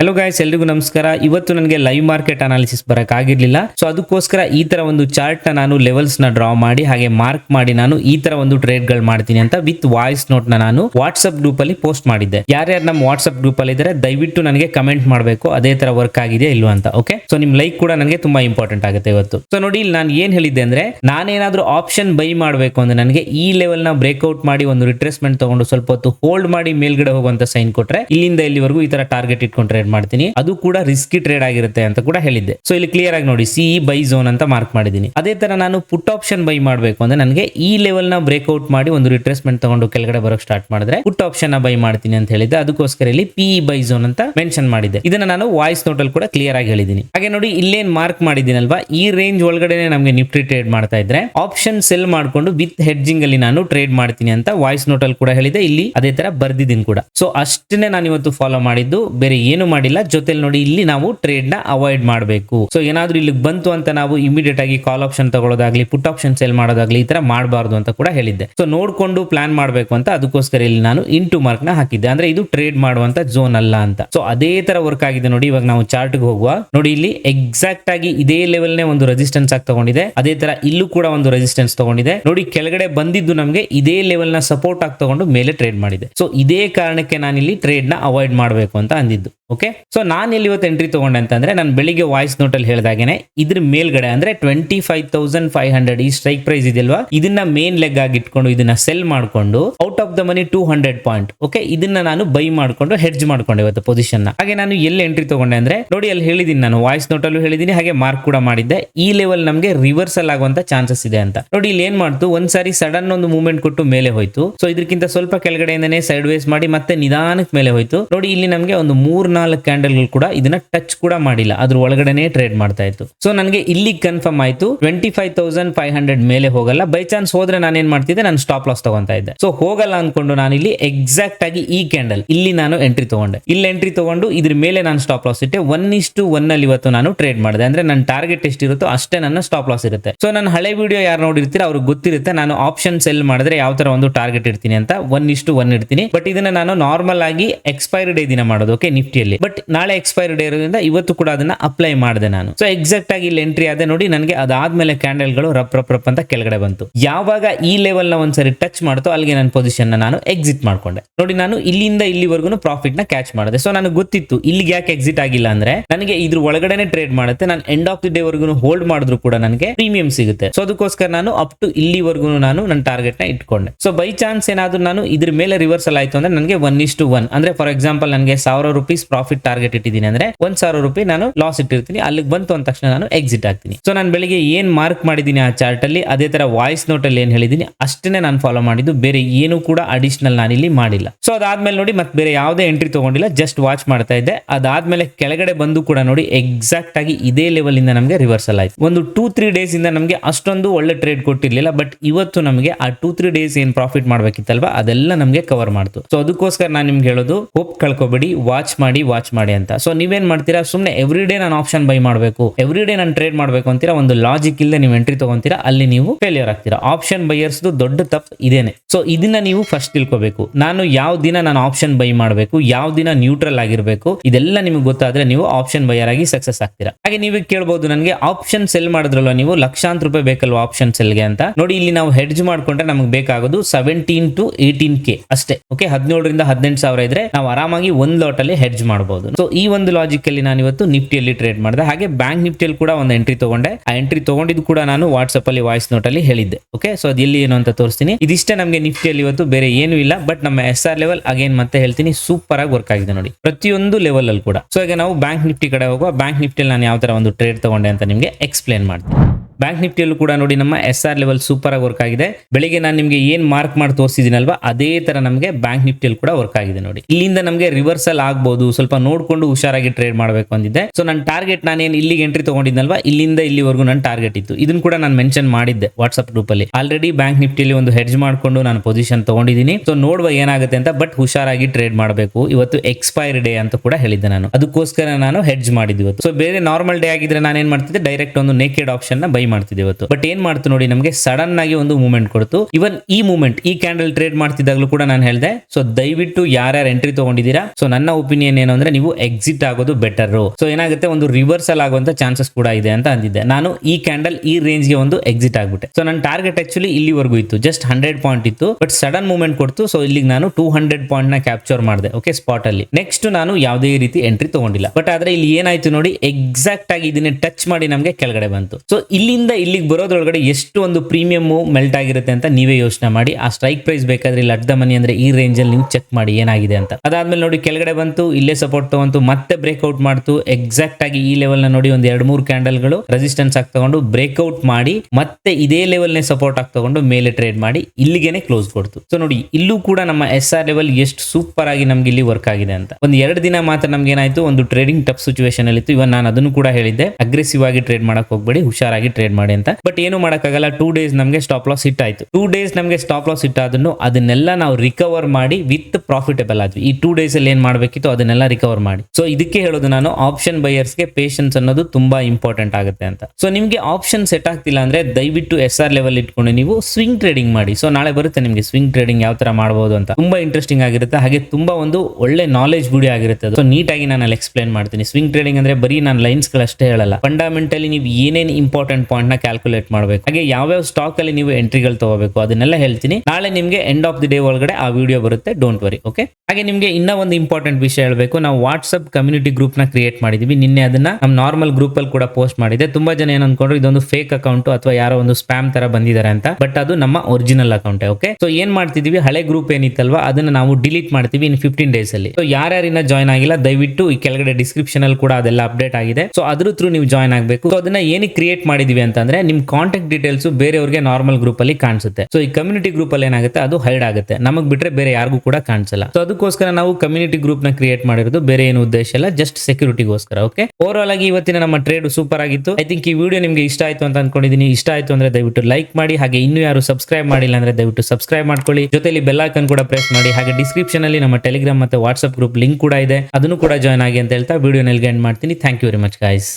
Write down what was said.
Hello guys ಎಲ್ರಿಗೂ ನಮಸ್ಕಾರ. ಇವತ್ತು ನನಗೆ ಲೈವ್ ಮಾರ್ಕೆಟ್ ಅನಾಲಿಸಿಸ್ ಬರಕ್ಕಾಗಿರ್ಲಿಲ್ಲ ಸೊ ಅದಕ್ಕೋಸ್ಕರ ಈ ತರ ಒಂದು ಚಾರ್ಟ್ನ ನಾನು ಲೆವೆಲ್ಸ್ನ ಡ್ರಾ ಮಾಡಿ, ಹಾಗೆ ಮಾರ್ಕ್ ಮಾಡಿ ನಾನು ಈ ತರ ಒಂದು ಟ್ರೇಡ್ಗಳು ಮಾಡ್ತೀನಿ ಅಂತ ವಿತ್ ವಾಯ್ಸ್ ನೋಟ್ನ ನಾನು ವಾಟ್ಸ್ಆಪ್ ಗ್ರೂಪ್ ಅಲ್ಲಿ ಪೋಸ್ಟ್ ಮಾಡಿದ್ದೆ. ಯಾರ್ಯಾರು ನಮ್ಮ ವಾಟ್ಸ್ಆಪ್ ಗ್ರೂಪ್ ಅಲ್ಲಿ ಇದ್ದಾರೆ ದಯವಿಟ್ಟು ನನಗೆ ಕಮೆಂಟ್ ಮಾಡಬೇಕು. ಅದೇ ತರ ವರ್ಕ್ ಆಗಿದೆ ಇಲ್ವಾ ಅಂತ ಓಕೆ ಸೊ ನಿಮ್ ಲೈಕ್ ಕೂಡ ನನಗೆ ತುಂಬಾ ಇಂಪಾರ್ಟೆಂಟ್ ಆಗುತ್ತೆ ಇವತ್ತು. ಸೊ ನೋಡಿ ಇಲ್ಲಿ ನಾನು ಏನ್ ಹೇಳಿದ್ದೆ ಅಂದ್ರೆ, ನಾನೇನಾದ್ರೂ ಆಪ್ಷನ್ ಬೈ ಮಾಡಬೇಕು ಅಂದ್ರೆ ನನಗೆ ಈ ಲೆವೆಲ್ನ ಬ್ರೇಕ್ಔಟ್ ಮಾಡಿ ಒಂದು ರಿಟ್ರೆಸ್ಮೆಂಟ್ ತಗೊಂಡು ಸ್ವಲ್ಪ ಹೊತ್ತು ಹೋಲ್ಡ್ ಮಾಡಿ ಮೇಲ್ಗಡೆ ಹೋಗುವಂತ ಸೈನ್ ಕೊಟ್ರೆ, ಇಲ್ಲಿಂದ ಇಲ್ಲಿವರೆಗೂ ಈ ತರ ಟಾರ್ಗೆಟ್ ಇಟ್ಕೊಂಡು ಮಾಡ್ತೀನಿ. ಅದು ಕೂಡ ರಿಸ್ಕಿ ಟ್ರೇಡ್ ಆಗಿರುತ್ತೆ ಅಂತ ಕೂಡ ಹೇಳಿದ್ದೆ. ಸೊ ಇಲ್ಲಿ ಕ್ಲಿಯರ್ ಆಗಿ ನೋಡಿ ಸಿ ಬೈ ಝೋನ್ ಅಂತ ಮಾರ್ಕ್ ಮಾಡಿದ್ದೀನಿ. ಅದೇ ತರ ನಾನು ಪುಟ್ ಆಪ್ಷನ್ ಬೈ ಮಾಡಬೇಕು ಅಂದ್ರೆ ನನಗೆ ಈ ಲೆವೆಲ್ನ ಬ್ರೇಕ್ಔಟ್ ಮಾಡಿ ಒಂದು ರಿಟ್ರೆಸ್ಮೆಂಟ್ ತಗೊಂಡು ಕೆಳಗಡೆ ಬರೋಕ್ ಸ್ಟಾರ್ಟ್ ಮಾಡಿದ್ರೆ ಪುಟ್ ಆಪ್ಷನ್ನ ಬೈ ಮಾಡ್ತೀನಿ ಅಂತ ಹೇಳಿದ್ದೆ. ಅದಕ್ಕೋಸ್ಕರ ಇಲ್ಲಿ ಪಿ ಬೈ ಝೋನ್ ಅಂತ ಮೆನ್ಷನ್ ಮಾಡಿದ್ದೆ. ಇದನ್ನ ನಾನು ವಾಯ್ಸ್ ನೋಟ್ ಅಲ್ಲಿ ಕೂಡ ಕ್ಲಿಯರ್ ಆಗಿ ಹೇಳಿದ್ದೀನಿ. ಹಾಗೆ ನೋಡಿ, ಇಲ್ಲೇನ್ ಮಾರ್ಕ್ ಮಾಡಿದ್ದೀನಲ್ವಾ? ಈ ರೇಂಜ್ ಒಳಗಡೆ ನಮಗೆ ನಿಫ್ಟಿ ಟ್ರೇಡ್ ಮಾಡ್ತಾ ಇದ್ರೆ ಆಪ್ಷನ್ ಸೆಲ್ ಮಾಡ್ಕೊಂಡು ವಿತ್ ಹೆಡ್ಜಿಂಗ್ ಅಲ್ಲಿ ನಾನು ಟ್ರೇಡ್ ಮಾಡ್ತೀನಿ ಅಂತ ವಾಯ್ಸ್ ನೋಟ್ ಅಲ್ಲಿ ಕೂಡ ಹೇಳಿದೆ ಇಲ್ಲಿ ಅದೇ ತರ ಬರ್ದಿದ್ದೀನಿ ಕೂಡ. ಸೊ ಅಷ್ಟನ್ನೇ ನಾನು ಇವತ್ತು ಫಾಲೋ ಮಾಡಿದ್ದು. ಬೇರೆ ಏನು ಮಾಡಿಲ್ಲ. ಜೊತೆಲಿ ನೋಡಿ ಇಲ್ಲಿ ನಾವು ಟ್ರೇಡ್ನ ಅವಾಯ್ಡ್ ಮಾಡಬೇಕು. ಸೊ ಏನಾದ್ರೂ ಇಲ್ಲಿ ಬಂತು ಅಂತ ನಾವು ಇಮಿಡಿಯೇಟ್ ಆಗಿ ಕಾಲ್ ಆಪ್ಷನ್ ತಗೊಳ್ಳೋದಾಗ್ಲಿ ಪುಟ್ ಆಪ್ಷನ್ ಸೇಲ್ ಮಾಡೋದಾಗ್ಲಿ ಈ ತರ ಮಾಡಬಾರ್ದು ಅಂತ ಕೂಡ ಹೇಳಿದ್ದೆ. ಸೊ ನೋಡ್ಕೊಂಡು ಪ್ಲಾನ್ ಮಾಡಬೇಕು ಅಂತ ಅದಕ್ಕೋಸ್ಕರ ಇಲ್ಲಿ ನಾನು ಇಂಟು ಮಾರ್ಕ್ನ ಹಾಕಿದ್ದೆ. ಅಂದ್ರೆ ಇದು ಟ್ರೇಡ್ ಮಾಡುವಂತ ಝೋನ್ ಅಲ್ಲ ಅಂತ. ಸೊ ಅದೇ ತರ ವರ್ಕ್ ಆಗಿದೆ ನೋಡಿ ಇವಾಗ ನಾವು ಚಾರ್ಟ್ಗೆ ಹೋಗುವ. ನೋಡಿ ಇಲ್ಲಿ ಎಕ್ಸಾಕ್ಟ್ ಆಗಿ ಇದೇ ಲೆವೆಲ್ ನೇ ಒಂದು ರೆಸಿಸ್ಟೆನ್ಸ್ ಆಗಿ ತಗೊಂಡಿದೆ. ಅದೇ ತರ ಇಲ್ಲೂ ಕೂಡ ಒಂದು ರೆಸಿಸ್ಟೆನ್ಸ್ ತಗೊಂಡಿದೆ. ನೋಡಿ ಕೆಳಗಡೆ ಬಂದಿದ್ದು ನಮಗೆ ಇದೇ ಲೆವೆಲ್ನ ಸಪೋರ್ಟ್ ಆಗಿ ತಗೊಂಡು ಮೇಲೆ ಟ್ರೇಡ್ ಮಾಡಿದೆ. ಸೊ ಇದೇ ಕಾರಣಕ್ಕೆ ನಾನು ಇಲ್ಲಿ ಟ್ರೇಡ್ನ ಅವಾಯ್ಡ್ ಮಾಡಬೇಕು ಅಂತ ಅಂದಿದ್ದು. ಓಕೆ ಸೊ ನಾನು ಇಲ್ಲಿ ಇವತ್ತು ಎಂಟ್ರಿ ತಗೊಂಡೆ ಅಂತಂದ್ರೆ ನಾನು ಬೆಳಿಗ್ಗೆ ವಾಯ್ಸ್ ನೋಟ್ ಅಲ್ಲಿ ಹೇಳಿದಾಗೇನೆ, ಇದ್ರ ಮೇಲ್ಗಡೆ ಅಂದ್ರೆ twenty five thousand five hundred ಈ ಸ್ಟ್ರೈಕ್ ಪ್ರೈಸ್ ಇದೆಯಲ್ವಾ? ಇದನ್ನ ಮೇನ್ ಲೆಗ್ ಆಗಿ ಇಟ್ಕೊಂಡು ಇದನ್ನ ಸೆಲ್ ಮಾಡ್ಕೊಂಡು out of the money two hundred point okay ಇದನ್ನ ನಾನು ಬೈ ಮಾಡ್ಕೊಂಡು ಹೆಡ್ಜ್ ಮಾಡ್ಕೊಂಡೆ ಇವತ್ತು ಪೊಸಿಷನ್ನ. ಹಾಗೆ ನಾನು ಎಲ್ಲಿ ಎಂಟ್ರಿ ತಗೊಂಡೆ ಅಂದ್ರೆ, ನೋಡಿ ಅಲ್ಲಿ ಹೇಳಿದೀನಿ ನಾನು ವಾಯ್ಸ್ ನೋಟ್ ಅಲ್ಲೂ ಹೇಳಿದೀನಿ, ಹಾಗೆ ಮಾರ್ಕ್ ಕೂಡ ಮಾಡಿದ್ದೆ. ಈ ಲೆವೆಲ್ ನಮಗೆ ರಿವರ್ಸಲ್ ಆಗುವಂತ ಚಾನ್ಸಸ್ ಇದೆ ಅಂತ. ನೋಡಿ ಇಲ್ಲಿ ಏನ್ ಮಾಡ್ತು ಒಂದ್ಸಾರಿ ಸಡನ್ ಒಂದು ಮೂವ್ಮೆಂಟ್ ಕೊಟ್ಟು ಮೇಲೆ ಹೋಯ್ತು. ಸೊ ಇದಕ್ಕಿಂತ ಸ್ವಲ್ಪ ಕೆಳಗಡೆಯಿಂದನೇ ಸೈಡ್ ವೇಸ್ ಮಾಡಿ ಮತ್ತೆ ನಿಧಾನಕ್ಕೆ ಮೇಲೆ ಹೋಯ್ತು. ನೋಡಿ ಇಲ್ಲಿ ನಮಗೆ ಒಂದು ಮೂರ್ ನಾಲ್ಕು ಕ್ಯಾಂಡಲ್ ಕೂಡ ಇದನ್ನ ಟಚ್ ಕೂಡ ಮಾಡಿಲ್ಲ. ಅದ್ರ ಒಳಗಡೆನೆ ಟ್ರೇಡ್ ಮಾಡ್ತಾ ಇತ್ತು. ಸೊ ನನಗೆ ಇಲ್ಲಿ ಕನ್ಫರ್ಮ್ ಆಯ್ತು. Twenty five thousand five hundred ಮೇಲೆ ಹೋಗಲ್ಲ. ಬೈ ಚಾನ್ಸ್ ಹೋದ್ರೆ ನಾನು ಏನ್ ಮಾಡ್ತಿದ್ದೆ? ನಾನು ಸ್ಟಾಪ್ ಲಾಸ್ ತಗೊಂತಾ ಇದ್ದೆ. ಸೊ ಹೋಗಲ್ಲ ಅನ್ಕೊಂಡು ನಾನು ಇಲ್ಲಿ ಎಕ್ಸಾಕ್ಟ್ ಆಗಿ ಈ ಕ್ಯಾಂಡಲ್ ಇಲ್ಲಿ ನಾನು ಎಂಟ್ರಿ ತಗೊಂಡೆ. ಇಲ್ಲಿ ಎಂಟ್ರಿ ತಗೊಂಡು ಇದ್ರ ಮೇಲೆ ನಾನು ಸ್ಟಾಪ್ ಲಾಸ್ ಇಟ್ಟೆ. ಒನ್ ಇಷ್ಟು ಒನ್ ಅಲ್ಲಿ ಇವತ್ತು ನಾನು ಟ್ರೇಡ್ ಮಾಡಿದೆ. ಅಂದ್ರೆ ನನ್ನ ಟಾರ್ಗೆಟ್ ಎಷ್ಟಿರುತ್ತೋ ಅಷ್ಟೇ ನನ್ನ ಸ್ಟಾಪ್ ಲಾಸ್ ಇರುತ್ತೆ. ಸೊ ನನ್ನ ಹಳೆ ವಿಡಿಯೋ ಯಾರು ನೋಡಿರ್ತೀರ ಅವ್ರಿಗೆ ಗೊತ್ತಿರುತ್ತೆ. ನಾನು ಆಪ್ಷನ್ ಸೆಲ್ ಮಾಡಿದ್ರೆ ಯಾವ ತರ ಒಂದು ಟಾರ್ಗೆಟ್ ಇಡ್ತೀನಿ ಅಂತ. ಒನ್ ಇಷ್ಟು ಒನ್ ಇಡ್ತೀನಿ. ಬಟ್ ಇದನ್ನ ನಾನು ನಾರ್ಮಲ್ ಆಗಿ ಎಕ್ಸ್ಪೈರಿ ಡೇ ದಿನ ಮಾಡೋದು. ಓಕೆ ನಿಫ್ಟಿಯಲ್ಲಿ ಬಟ್ ನಾಳೆ ಎಕ್ಸ್ಪೈರ್ ಡೇ ಇರೋದ್ರಿಂದ ಇವತ್ತು ಕೂಡ ಅದನ್ನ ಅಪ್ಲೈ ಮಾಡಿದೆ ನಾನು. ಸೊ ಎಕ್ಸಾಕ್ಟ್ ಆಗಿ ಇಲ್ಲಿ ಎಂಟ್ರಿ ಆದ ನೋಡಿ ನನಗೆ ಅದಾದ್ಮೇಲೆ ಕ್ಯಾಂಡಲ್ಗಳು ರಪ್ ರಪ್ ರಪ್ ಅಂತ ಕೆಳಗಡೆ ಬಂತು. ಯಾವಾಗ ಈ ಲೆವೆಲ್ನ ಒಂದ್ಸರಿ ಟಚ್ ಮಾಡ್ತೋ ಅಲ್ಲಿಗೆ ನನ್ನ ಪೊಸಿಷನ್ ನಾನು ಎಕ್ಸಿಟ್ ಮಾಡ್ಕೊಂಡೆ. ನೋಡಿ ನಾನು ಇಲ್ಲಿಂದ ಇಲ್ಲಿವರೆಗೂ ಪ್ರಾಫಿಟ್ನ ಕ್ಯಾಚ್ ಮಾಡಿದೆ. ಸೊ ನನಗೆ ಗೊತ್ತಿತ್ತು ಇಲ್ಲಿಗೆ ಯಾಕೆ ಎಕ್ಸಿಟ್ ಆಗಿಲ್ಲ ಅಂದ್ರೆ ನನಗೆ ಇದ್ರ ಒಳಗಡೆನೆ ಟ್ರೇಡ್ ಮಾಡುತ್ತೆ. ನಾನು ಎಂಡ್ ಆಫ್ ದಿ ಡೇ ವರ್ಗು ಹೋಲ್ಡ್ ಮಾಡಿದ್ರು ಕೂಡ ನನಗೆ ಪ್ರೀಮಿಯಂ ಸಿಗುತ್ತೆ. ಸೊ ಅದಕ್ಕೋಸ್ಕರ ನಾನು ಅಪ್ ಟು ಇಲ್ಲಿವರೆಗೂ ನಾನು ನನ್ನ ಟಾರ್ಗೆಟ್ನ ಇಟ್ಕೊಂಡೆ. ಸೊ ಬೈ ಚಾನ್ಸ್ ಏನಾದ್ರು ನಾನು ಇದ್ರ ಮೇಲೆ ರಿವರ್ಸಲ್ ಆಯ್ತು ಅಂದ್ರೆ ನನಗೆ ಒನ್ ಇಷ್ಟು ಒನ್ ಅಂದ್ರೆ ಫಾರ್ ಎಕ್ಸಾಂಪಲ್ ನನಗೆ ಸಾವಿರ ರುಪೀಸ್ ಪ್ರಾಫಿಟ್ ಟಾರ್ಗೆಟ್ ಇಟ್ಟಿದ್ದೀನಿ ಅಂದ್ರೆ ಒಂದ್ ಸಾವಿರ ರೂಪಾಯಿ ನಾನು ಲಾಸ್ ಇಟ್ಟಿರ್ತೀನಿ. ಅಲ್ಲಿಗೆ ಬಂತು ಅಂದ ತಕ್ಷಣ ನಾನು ಎಕ್ಸಿಟ್ ಆಗ್ತೀನಿ. ಸೊ ನಾನು ಬೆಳಿಗ್ಗೆ ಏನ್ ಮಾರ್ಕ್ ಮಾಡಿದ್ದೀನಿ ಆ ಚಾರ್ಟ್ ಅಲ್ಲಿ, ಅದೇ ತರ ವಾಯ್ಸ್ ನೋಟ್ ಅಲ್ಲಿ ಏನ್ ಹೇಳಿದೀನಿ ಅಷ್ಟನ್ನೇ ನಾನು ಫಾಲೋ ಮಾಡಿದ್ದು. ಬೇರೆ ಏನು ಕೂಡ ಅಡಿಷನಲ್ ನಾನು ಇಲ್ಲಿ ಮಾಡಿಲ್ಲ. ಸೊ ಅದಾದ್ಮೇಲೆ ನೋಡಿ, ಮತ್ತೆ ಬೇರೆ ಯಾವುದೇ ಎಂಟ್ರಿ ತಗೊಂಡಿಲ್ಲ ಜಸ್ಟ್ ವಾಚ್ ಮಾಡ್ತಾ ಇದ್ದೆ. ಅದಾದ್ಮೇಲೆ ಕೆಳಗಡೆ ಬಂದು ಕೂಡ ನೋಡಿ ಎಕ್ಸಾಕ್ಟ್ ಆಗಿ ಇದೇ ಲೆವೆಲ್ ಇಂದ ನಮಗೆ ರಿವರ್ಸಲ್ ಆಯ್ತು. ಒಂದು ಟೂ ತ್ರೀ ಡೇಸ್ ಇಂದ ನಮಗೆ ಅಷ್ಟೊಂದು ಒಳ್ಳೆ ಟ್ರೇಡ್ ಕೊಟ್ಟಿರ್ಲಿಲ್ಲ ಬಟ್ ಇವತ್ತು ನಮಗೆ ಆ ಟೂ ತ್ರೀ ಡೇಸ್ ಏನ್ ಪ್ರಾಫಿಟ್ ಮಾಡ್ಬೇಕಿತ್ತಲ್ವಾ, ಅದೆಲ್ಲ ನಮಗೆ ಕವರ್ ಮಾಡ್ತು. ಸೊ ಅದಕ್ಕೋಸ್ಕರ ನಾನು ನಿಮ್ಗೆ ಹೇಳೋದು ಹೋಪ್ ಕಳ್ಕೊಬೇಡಿ ವಾಚ್ ಮಾಡಿ ವಾಚ್ ಮಾಡಿ ಅಂತ. ಸೊ ನೀವೇನ್ ಮಾಡ್ತೀರಾ? ಸುಮ್ಮನೆ ಎವ್ರಿ ಡೇ ನಾನು ಆಪ್ಷನ್ ಬೈ ಮಾಡಬೇಕು. ಎವ್ರಿ ಡೇ ನಾನು ಟ್ರೇಡ್ ಮಾಡಬೇಕು ಅಂತೀರಾ? ಒಂದು ಲಾಜಿಕ್ ಇಲ್ಲದೆ ನೀವು ಎಂಟ್ರಿ ತಗೊಂತೀರಾ? ಅಲ್ಲಿ ನೀವು ಫೇಲಿಯರ್ ಆಗ್ತೀರಾ. ಆಪ್ಷನ್ ಬೈಯರ್ಸ್ ದೊಡ್ಡ ತಪ್ಪು ಇದೇನೆ. ಸೊ ಇದನ್ನ ನೀವು ಫಸ್ಟ್ ತಿಳ್ಕೋಬೇಕು. ನಾನು ಯಾವ ದಿನ ನಾನು ಆಪ್ಷನ್ ಬೈ ಮಾಡಬೇಕು? ಯಾವ ದಿನ ನ್ಯೂಟ್ರಲ್ ಆಗಿರಬೇಕು? ಇದೆಲ್ಲ ನಿಮಗೆ ಗೊತ್ತಾದ್ರೆ ನೀವು ಆಪ್ಷನ್ ಬೈಯರ್ ಆಗಿ ಸಕ್ಸಸ್ ಆಗ್ತೀರಾ. ಹಾಗೆ ನೀವು ಕೇಳಬಹುದು ನನಗೆ ಆಪ್ಷನ್ ಸೆಲ್ ಮಾಡಿದ್ರಲ್ಲ ನೀವು? ಲಕ್ಷಾಂತರ ರೂಪಾಯಿ ಬೇಕಲ್ವಾ ಆಪ್ಷನ್ ಸೆಲ್ಗೆ ಅಂತ? ನೋಡಿ, ಇಲ್ಲಿ ನಾವು ಹೆಡ್ಜ್ ಮಾಡ್ಕೊಂಡ್ರೆ ನಮಗೆ ಬೇಕಾಗೋದು ಸೆವೆಂಟೀನ್ ಟು ಏಟೀನ್ ಕೆ ಅಷ್ಟೇ. ಓಕೆ ಹದಿನೇಳರಿಂದ ಹದಿನೆಂಟು ಸಾವಿರ ಇದ್ರೆ ನಾವು ಆರಾಮಾಗಿ ಒಂದ್ ಲಾಟ್ ಅಲ್ಲಿ ಹೆಡ್ಜ್ ಮಾಡಬಹುದು ಸೊ ಈ ಒಂದು ಲಾಜಿಕ್ ಅಲ್ಲಿ ನಾನು ಇವತ್ತು ನಿಫ್ಟಿಯಲ್ಲಿ ಟ್ರೇಡ್ ಮಾಡಿದೆ. ಹಾಗೆ ಬ್ಯಾಂಕ್ ನಿಫ್ಟಿಯಲ್ಲಿ ಕೂಡ ಒಂದು ಎಂಟ್ರಿ ತಗೊಂಡೆ. ಆ ಎಂಟ್ರಿ ತಗೊಂಡಿದ್ದು ಕೂಡ ನಾನು ವಾಟ್ಸ್ಆಪ್ ಅಲ್ಲಿ ವಾಯ್ಸ್ ನೋಟ್ ಅಲ್ಲಿ ಹೇಳಿದ್ದೆ. ಓಕೆ ಸೊ ಅದು ಎಲ್ಲಿ ಏನು ಅಂತ ತೋರಿಸ್ತೀನಿ. ಇದಿಷ್ಟೇ ನಮಗೆ ನಿಫ್ಟಿಯಲ್ಲಿ ಇವತ್ತು ಬೇರೆ ಏನು ಇಲ್ಲ ಬಟ್ ನಮ್ಮ ಎಸ್ ಆರ್ ಲೆವೆಲ್ ಅಗೇನ್ ಮತ್ತೆ ಹೇಳ್ತೀನಿ. ಸೂಪರ್ ಆಗಿ ವರ್ಕ್ ಆಗಿದೆ ನೋಡಿ. ಪ್ರತಿಯೊಂದು ಲೆವೆಲ್ ಅಲ್ಲಿ ಕೂಡ. ಸೊ ಈಗ ನಾವು ಬ್ಯಾಂಕ್ ನಿಫ್ಟಿ ಕಡೆ ಹೋಗುವ. ಬ್ಯಾಂಕ್ ನಿಫ್ಟಿಯಲ್ಲಿ ನಾನು ಯಾವ ತರ ಒಂದು ಟ್ರೇಡ್ ತಗೊಂಡೆ ಅಂತ ನಿಮಗೆ ಎಕ್ಸ್ಪ್ಲೇನ್ ಮಾಡ್ತೀನಿ. ಬ್ಯಾಂಕ್ ನಿಫ್ಟಿಯಲ್ಲೂ ಕೂಡ ನೋಡಿ ನಮ್ಮ ಎಸ್ ಆರ್ ಲೆವೆಲ್ ಸೂಪರ್ ಆಗಿ ವರ್ಕ್ ಆಗಿದೆ. ಬೆಳಿಗ್ಗೆ ನಾನು ನಿಮಗೆ ಏನ್ ಮಾರ್ಕ್ ಮಾಡಿ ತೋರಿಸಿದ್ದೀನಲ್ವಾ, ಅದೇ ತರ ನಮಗೆ ಬ್ಯಾಂಕ್ ನಿಫ್ಟಿಯಲ್ಲಿ ಕೂಡ ವರ್ಕ್ ಆಗಿದೆ ನೋಡಿ. ಇಲ್ಲಿಂದ ನಮಗೆ ರಿವರ್ಸಲ್ ಆಗಬಹುದು ಸ್ವಲ್ಪ ನೋಡ್ಕೊಂಡು ಹುಷಾರಾಗಿ ಟ್ರೇಡ್ ಮಾಡಬೇಕು ಅಂದಿದ್ದೆ. ಸೊ ನನ್ನ ಟಾರ್ಗೆಟ್ ನಾನೇನು ಇಲ್ಲಿಗೆ ಎಂಟ್ರಿ ತಗೊಂಡಿದ್ನಲ್ವಾ, ಇಲ್ಲಿಂದ ಇಲ್ಲಿವರೆಗೂ ನನ್ನ ಟಾರ್ಗೆಟ್ ಇತ್ತು. ಇದನ್ನ ಕೂಡ ನಾನು ಮೆನ್ಷನ್ ಮಾಡಿದ್ದೆ ವಾಟ್ಸ್ಆಪ್ ಗ್ರೂಪ್ ಅಲ್ಲಿ. ಆಲ್ರೆಡಿ ಬ್ಯಾಂಕ್ ನಿಫ್ಟಿಯಲ್ಲಿ ಒಂದು ಹೆಡ್ಜ್ ಮಾಡ್ಕೊಂಡು ನಾನು ಪೊಸಿಷನ್ ತಗೊಂಡಿದ್ದೀನಿ. ಸೊ ನೋಡುವ ಏನಾಗುತ್ತೆ ಅಂತ ಬಟ್ ಹುಷಾರಾಗಿ ಟ್ರೇಡ್ ಮಾಡಬೇಕು. ಇವತ್ತು ಎಕ್ಸ್ಪೈರ್ ಡೇ ಅಂತ ಕೂಡ ಹೇಳಿದ್ದೆ ನಾನು. ಅದಕ್ಕೋಸ್ಕರ ನಾನು ಹೆಡ್ಜ್ ಮಾಡಿದ್ದು ಇವತ್ತು. ಸೊ ಬೇರೆ ನಾರ್ಮಲ್ ಡೇ ಆಗಿದ್ರೆ ನಾನು ಏನ್ ಮಾಡ್ತಿದ್ದೆ? ಡೈರೆಕ್ಟ್ ಒಂದು ನೇಕೆಡ್ ಆಪ್ಷನ್ನ ಬೈ ಮಾಡ್ತಿದ್ದೆ ಇವತ್ತು. ಬಟ್ ಏನ್ ಮಾಡ್ತು ನೋಡಿ, ನಮಗೆ ಸಡನ್ ಆಗಿ ಒಂದು ಮೂವ್ಮೆಂಟ್ ಕೊಡ್ತು. ಇವನ್ ಈ ಮೂವ್ಮೆಂಟ್ ಈ ಕ್ಯಾಂಡಲ್ ಟ್ರೇಡ್ ಮಾಡ್ತಿದ್ದಾಗಲೂ ಕೂಡ ನಾನು ಹೇಳಿದೆ. ಸೊ ದಯವಿಟ್ಟು ಯಾರ್ಯಾರು ಎಂಟ್ರಿ ತಗೊಂಡಿದ್ದೀರಾ? ಸೊ ನನ್ನ ಒಪಿನಿಯನ್ ಏನು ಅಂದ್ರೆ ನೀವು ಎಕ್ಸಿಟ್ ಆಗೋದು ಬೆಟರ್ ಸೊ ಏನಾಗುತ್ತೆ, ಒಂದು ರಿವರ್ಸಲ್ ಆಗುವಂತ ಚಾನ್ಸಸ್ ಕೂಡ ಇದೆ ಅಂತ ಅಂದಿದ್ದೆ. ನಾನು ಈ ಕ್ಯಾಂಡಲ್ ಈ ರೇಂಜ್ಗೆ ಒಂದು ಎಕ್ಸಿಟ್ ಆಗ್ಬಿಟ್ಟೆ. ಸೊ ನನ್ನ ಟಾರ್ಗೆಟ್ ಆಕ್ಚುಲಿ ಇಲ್ಲಿವರೆಗೂ ಇತ್ತು. ಜಸ್ಟ್ ಹಂಡ್ರೆಡ್ ಪಾಯಿಂಟ್ ಇತ್ತು. ಬಟ್ ಸಡನ್ ಮೂವ್ಮೆಂಟ್ ಕೊಡ್ತು. ಸೊ ಇಲ್ಲಿಗೆ ನಾನು ಟೂ ಹಂಡ್ರೆಡ್ ಪಾಯಿಂಟ್ನ ಕ್ಯಾಪ್ಚರ್ ಮಾಡಿದೆ. ಓಕೆ ಸ್ಪಾಟ್ ಅಲ್ಲಿ. ನೆಕ್ಸ್ಟ್ ನಾನು ಯಾವುದೇ ರೀತಿ ಎಂಟ್ರಿ ತಗೊಂಡಿಲ್ಲ. ಬಟ್ ಆದ್ರೆ ಇಲ್ಲಿ ಏನಾಯ್ತು ನೋಡಿ ಎಕ್ಸಾಕ್ಟ್ ಆಗಿ ಇದನ್ನ ಟಚ್ ಮಾಡಿ ನಮಗೆ ಕೆಳಗಡೆ ಬಂತು. ಸೊ ಇಲ್ಲಿಂದ ಇಲ್ಲಿಗೆ ಬರೋದ್ರೊಳಗಡೆ ಎಷ್ಟು ಒಂದು ಪ್ರೀಮಿಯಂ ಮೆಲ್ಟ್ ಆಗಿರುತ್ತೆ ಅಂತ ನೀವೇ ಯೋಚನೆ ಮಾಡಿ. ಆ ಸ್ಟ್ರೈಕ್ ಪ್ರೈಸ್ ಬೇಕಾದ್ರೆ ಇಲ್ಲಿ ಅರ್ಧ ಮನಿ ಅಂದ್ರೆ ಈ ರೇಂಜ್ ಅಲ್ಲಿ ನೀವು ಚೆಕ್ ಮಾಡಿ ಏನಾಗಿದೆ ಅಂತ. ಅದಾದ್ಮೇಲೆ ನೋಡಿ ಕೆಳಗಡೆ ಬಂತು, ಇಲ್ಲೇ ಸಪೋರ್ಟ್ ತಗೊಂತು, ಮತ್ತೆ ಬ್ರೇಕ್ಔಟ್ ಮಾಡ್ತು. ಎಕ್ಸಾಕ್ಟ್ ಆಗಿ ಈ ಲೆವೆಲ್ನ ನೋಡಿ ಒಂದ್ ಎರಡು ಮೂರು ಕ್ಯಾಂಡಲ್ಗಳು ರೆಸಿಸ್ಟೆನ್ಸ್ ಆಗಿ ತಗೊಂಡು ಬ್ರೇಕ್ಔಟ್ ಮಾಡಿ, ಮತ್ತೆ ಇದೇ ಲೆವೆಲ್ ನೇ ಸಪೋರ್ಟ್ ಆಗಿ ತಗೊಂಡು ಮೇಲೆ ಟ್ರೇಡ್ ಮಾಡಿ, ಇಲ್ಲಿಗೆನೆ ಕ್ಲೋಸ್ ಕೊಡ್ತು. ಸೊ ನೋಡಿ, ಇಲ್ಲೂ ಕೂಡ ನಮ್ಮ ಎಸ್ ಆರ್ ಲೆವೆಲ್ ಎಷ್ಟು ಸೂಪರ್ ಆಗಿ ನಮ್ಗೆ ಇಲ್ಲಿ ವರ್ಕ್ ಆಗಿದೆ ಅಂತ. ಒಂದು ಎರಡು ದಿನ ಮಾತ್ರ ನಮ್ಗೆ ಏನಾಯ್ತು, ಒಂದು ಟ್ರೇಡಿಂಗ್ ಟಫ್ ಸಿಚುವೇಶನ್ ಅಲ್ಲಿ ಇತ್ತು. ಇವನ್ ನಾನು ಅದನ್ನು ಕೂಡ ಹೇಳಿದ್ದೆ. ಅಗ್ರೆಸಿವ್ ಆಗಿ ಟ್ರೇಡ್ ಮಾಡಕ್ ಹೋಗ್ಬೇಡಿ, ಹುಷಾರಾಗಿ ಟ್ರೇಡ್ ಮಾಡಿ ಅಂತ. ಬಟ್ ಏನು ಮಾಡಕ್ಕಾಗಲ್ಲ ಟೂ ಡೇಸ್ ನಮಗೆ ಸ್ಟಾಪ್ ಲಾಸ್ ಹಿಟ್ ಆಯ್ತು ಟೂ ಡೇಸ್ ನಮಗೆ ಸ್ಟಾಪ್ ಲಾಸ್ ಹಿಟ್ ಆದನ್ನು ಅದನ್ನೆಲ್ಲ ನಾವು ರಿಕವರ್ ಮಾಡಿ ವಿತ್ ಪ್ರಾಫಿಟಬಲ್ ಆದ್ವಿ. ಈ ಟೂ ಡೇಸ್ ಅಲ್ಲಿ ಏನ್ ಮಾಡಬೇಕಿತ್ತು, ಅದನ್ನೆಲ್ಲ ರಿಕವರ್ ಮಾಡಿ. ಸೊ ಇದಕ್ಕೆ ಹೇಳೋದು ನಾನು ಆಪ್ಷನ್ ಬೈಯರ್ಸ್ಗೆ ಪೇಷನ್ಸ್ ಅನ್ನೋದು ತುಂಬಾ ಇಂಪಾರ್ಟೆಂಟ್ ಆಗುತ್ತೆ ಅಂತ. ಸೊ ನಿಮಗೆ ಆಪ್ಷನ್ ಸೆಟ್ ಆಗ್ತಿಲ್ಲ ಅಂದ್ರೆ ದಯವಿಟ್ಟು ಎಸ್ ಆರ್ ಲೆವೆಲ್ ಇಟ್ಕೊಂಡು ನೀವು ಸ್ವಿಂಗ್ ಟ್ರೇಡಿಂಗ್ ಮಾಡಿ. ಸೊ ನಾಳೆ ಬರುತ್ತೆ ನಿಮಗೆ ಸ್ವಿಂಗ್ ಟ್ರೇಡಿಂಗ್ ಯಾವ ತರ ಮಾಡಬಹುದು ಅಂತ. ತುಂಬಾ ಇಂಟ್ರೆಸ್ಟಿಂಗ್ ಆಗಿರುತ್ತೆ. ಹಾಗೆ ತುಂಬಾ ಒಂದು ಒಳ್ಳೆ ನಾಲೆಜ್ ವಿಡಿಯೋ ಆಗಿರುತ್ತೆ ಸೊ ನೀಟಾಗಿ ನಾನು ಎಕ್ಸ್ಪ್ಲೈನ್ ಮಾಡ್ತೀನಿ. ಸ್ವಿಂಗ್ ಟ್ರೇಡಿಂಗ್ ಅಂದ್ರೆ ಬರೀ ನಾನು ಲೈನ್ಸ್ ಗಳಷ್ಟೇ ಹೇಳಲ್ಲ. ಫಂಡಮೆಂಟಲಿ ನೀವು ಏನೇನು ಇಂಪಾರ್ಟೆಂಟ್ ನ ಕ್ಯಾಲ್ಕುಲೇಟ್ ಮಾಡಬೇಕು. ಹಾಗೆ ಯಾವ್ಯಾವ ಸ್ಟಾಕ್ ಅಲ್ಲಿ ನೀವು ಎಂಟ್ರಿಗಳು ತಗೋಬೇಕು ಅದನ್ನೆಲ್ಲ ಹೇಳ್ತೀನಿ. ನಾಳೆ ನಿಮಗೆ ಎಂಡ್ ಆಫ್ ದಿ ಡೇ ಒಳಗಡೆ ಆ ವಿಡಿಯೋ ಬರುತ್ತೆ. ಡೋಂಟ್ ವರಿ ಓಕೆ ಹಾಗೆ ನಿಮಗೆ ಇನ್ನ ಒಂದು ಇಂಪಾರ್ಟೆಂಟ್ ವಿಷಯ ಹೇಳಬೇಕು. ನಾವು ವಾಟ್ಸ್ಆಪ್ ಕಮ್ಯುನಿಟಿ ಗ್ರೂಪ್ನ ಕ್ರಿಯೇಟ್ ಮಾಡಿದೀವಿ. ನಿನ್ನೆ ಅದನ್ನ ನಮ್ಮ ನಾರ್ಮಲ್ ಗ್ರೂಪ್ ಅಲ್ಲಿ ಕೂಡ ಪೋಸ್ಟ್ ಮಾಡಿದೆ. ತುಂಬಾ ಜನ ಏನ್ ಅನ್ಕೊಂಡ್ರು ಇದೊಂದು ಫೇಕ್ ಅಕೌಂಟ್ ಅಥವಾ ಯಾರೋ ಒಂದು ಸ್ಪ್ಯಾಮ್ ತರ ಬಂದಿದ್ದಾರೆ ಅಂತ. ಬಟ್ ಅದು ನಮ್ಮ ಒರಿಜಿನಲ್ ಅಕೌಂಟ್ ಓಕೆ ಸೊ ಏನ್ ಮಾಡ್ತಿದೀವಿ? ಹಳೆ ಗ್ರೂಪ್ ಏನಿತ್ತಲ್ವಾ? ಅದನ್ನ ನಾವು ಡಿಲೀಟ್ ಮಾಡ್ತೀವಿ ಇನ್ ಫಿಫ್ಟೀನ್ ಡೇಸ್ ಅಲ್ಲಿ. ಸೊ ಯಾರ್ಯಾರಿನ ಜಾಯ್ನ್ ಆಗಿಲ್ಲ, ದಯವಿಟ್ಟು ಈ ಕೆಳಗಡೆ ಡಿಸ್ಕ್ರಿಪ್ಷನ್ ಅಲ್ಲಿ ಕೂಡ ಅದೆಲ್ಲ ಅಪ್ಡೇಟ್ ಆಗಿದೆ. ಸೊ ಅದ್ರ ಥ್ರೂ ನೀವು ಜಾಯ್ನ್ ಆಗಬೇಕು. ಸೊ ಅದನ್ನ ಏನಕ್ಕೆ ಕ್ರಿಯೇಟ್ ಮಾಡಿದೀವಿ ಅಂತಂದ್ರೆ, ನಿಮ್ ಕಾಂಟ್ಯಾಕ್ಟ್ ಡೀಟೇಲ್ಸ್ ಬೇರೆಯವರಿಗೆ ನಾರ್ಮಲ್ ಗ್ರೂಪ್ ಅಲ್ಲಿ ಕಾಣಿಸುತ್ತೆ. ಸೊ ಈ ಕಮ್ಯುನಿಟಿ ಗ್ರೂಪ್ ಅಲ್ಲಿ ಏನಾಗುತ್ತೆ? ಅದು ಹೈಡ್ ಆಗುತ್ತೆ. ನಮಗ್ ಬಿಟ್ರೆ ಬೇರೆ ಯಾರಿಗೂ ಕೂಡ ಕಾಣಿಸಲ್ಲ. ಸೊ ಅದಕ್ಕೋಸ್ಕರ ನಾವು ಕಮ್ಯುನಿಟಿ ಗ್ರೂಪ್ನ ಕ್ರಿಯೇಟ್ ಮಾಡಿರೋದು, ಬೇರೆ ಏನು ಉದ್ದೇಶ ಇಲ್ಲ ಜಸ್ಟ್ ಸೆಕ್ಯೂರಿಟಿಗೋಸ್ಕರ ಓಕೆ ಓವರ್ ಆಲ್ ಆಗಿ ಇವತ್ತಿನ ನಮ್ಮ ಟ್ರೇಡ್ ಸೂಪರ್ ಆಗಿತ್ತು. ಐ ಥಿಂಕ್ ಈ ವಿಡಿಯೋ ನಿಮಗೆ ಇಷ್ಟ ಆಯ್ತು ಅಂತ ಅನ್ಕೊಂಡಿದೀನಿ. ಇಷ್ಟ ಆಯ್ತು ಅಂದ್ರೆ ದಯವಿಟ್ಟು ಲೈಕ್ ಮಾಡಿ, ಹಾಗೆ ಇನ್ನೂ ಯಾರು ಸಬ್ಸ್ಕ್ರೈಬ್ ಮಾಡಿಲ್ಲ ಅಂದ್ರೆ ದಯವಿಟ್ಟು ಸಬ್ಸ್ಕ್ರೈಬ್ ಮಾಡ್ಕೊಳ್ಳಿ. ಜೊತೆಲಿ ಬೆಲ್ ಐಕನ್ ಕೂಡ ಪ್ರೆಸ್ ಮಾಡಿ, ಹಾಗೆ ಡಿಸ್ಕ್ರಿಪ್ಷನ್ ಅಲ್ಲಿ ನಮ್ಮ ಟೆಲಿಗ್ರಾಮ್ ಮತ್ತೆ ವಾಟ್ಸ್ಆಪ್ ಗ್ರೂಪ್ ಲಿಂಕ್ ಕೂಡ ಇದೆ. ಅದನ್ನು ಕೂಡ ಜಾಯ್ನ್ ಆಗಿ ಅಂತ ಹೇಳ್ತಾ ವಿಡಿಯೋ ನೆಲ್ಗೆ ಎಂಡ್ ಮಾಡ್ತೀನಿ. Thank you very much guys